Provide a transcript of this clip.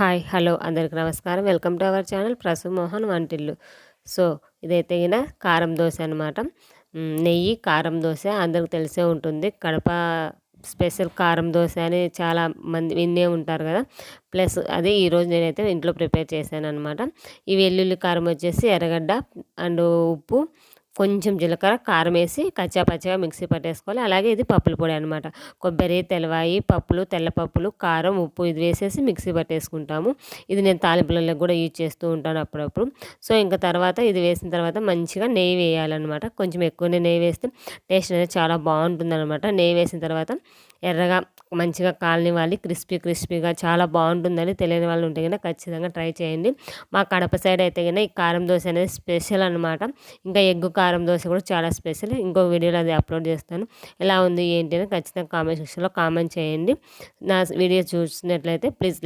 Hi hello అందరికి నమస్కారం. Welcome to our channel Prasu Mohan వంటిల్లు. సో ఇదైతే గిన కారం దోశ అనమాట నెయ్యి కారం దోశ అందరికి తెలిసే ఉంటుంది. కడప స్పెషల్ కారం దోశ అని చాలా మంది విన్నే ఉంటారు కదా. ప్లస్ అదే ఈరోజు నేనైతే ఇంట్లో ప్రిపేర్ చేశాను అనమాట ఈ వెల్లుల్లి కారం వచ్చేసి ఎర్రగడ్డ అండ్ ఉప్పు కొంచెం జీలకర్ర కారం వేసి కచ్చా పచ్చగా మిక్సీ పట్టేసుకోవాలి. అలాగే ఇది పప్పుల పొడి అనమాట కొబ్బరి తెల్లవాయి పప్పులు తెల్లపప్పులు కారం ఉప్పు ఇది వేసేసి మిక్సీ పట్టేసుకుంటాము. ఇది నేను తాలింపులలో కూడా యూజ్ చేస్తూ ఉంటాను అప్పుడప్పుడు. సో ఇంకా తర్వాత ఇది వేసిన తర్వాత మంచిగా నెయ్యి వేయాలన్నమాట. కొంచెం ఎక్కువనే నెయ్యి వేస్తే టేస్ట్ అనేది చాలా బాగుంటుంది అనమాట నెయ్యి వేసిన తర్వాత ఎర్రగా మంచిగా కాలనివ్వాలి క్రిస్పీ క్రిస్పీగా చాలా బాగుంటుందని తెలియని వాళ్ళు ఉంటే కనుక ఖచ్చితంగా ట్రై చేయండి. మా కడప సైడ్ అయితే కనుక ఈ కారం దోశ అనేది స్పెషల్ అనమాట ఇంకా ఎగ్గు కారం దోశ కూడా చాలా స్పెషల్. ఇంకో వీడియోలో అది అప్లోడ్ చేస్తాను. ఎలా ఉంది ఏంటి అని ఖచ్చితంగా కామెంట్ సెక్షన్లో కామెంట్ చేయండి. నా వీడియో చూసినట్లయితే ప్లీజ్